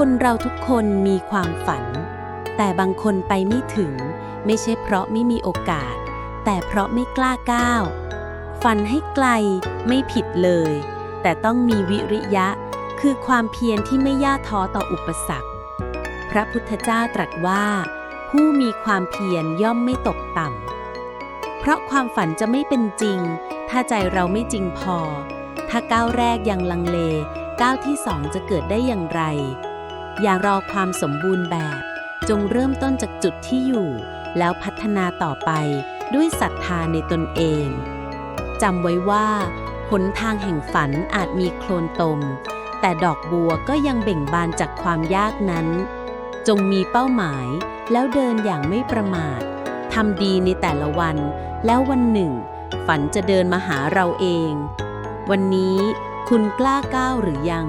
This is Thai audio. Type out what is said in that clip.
คนเราทุกคนมีความฝัน แต่บางคนไปไม่ถึง ไม่ใช่เพราะไม่มีโอกาส แต่เพราะไม่กล้าก้าว ฝันให้ไกลไม่ผิดเลย แต่ต้องมีวิริยะ คือความเพียรที่ไม่ย่าท้อต่ออุปสรรค พระพุทธเจ้าตรัสว่า ผู้มีความเพียรย่อมไม่ตกต่ำ เพราะความฝันจะไม่เป็นจริง ถ้าใจเราไม่จริงพอ ถ้าก้าวแรกยังลังเลก้าวที่สองจะเกิดได้อย่างไร อย่ารอความสมบูรณ์แบบ จงเริ่มต้นจากจุดที่อยู่ แล้วพัฒนาต่อไปด้วยศรัทธาในตนเองจำไว้ว่าหนทางแห่งฝันอาจมีโคลนตม แต่ดอกบัวก็ยังเบ่งบานจากความยากนั้น จงมีเป้าหมายแล้วเดินอย่างไม่ประมาททำดีในแต่ละวัน แล้ววันหนึ่ง ฝันจะเดินมาหาเราเอง วันนี้คุณกล้าก้าวหรือยัง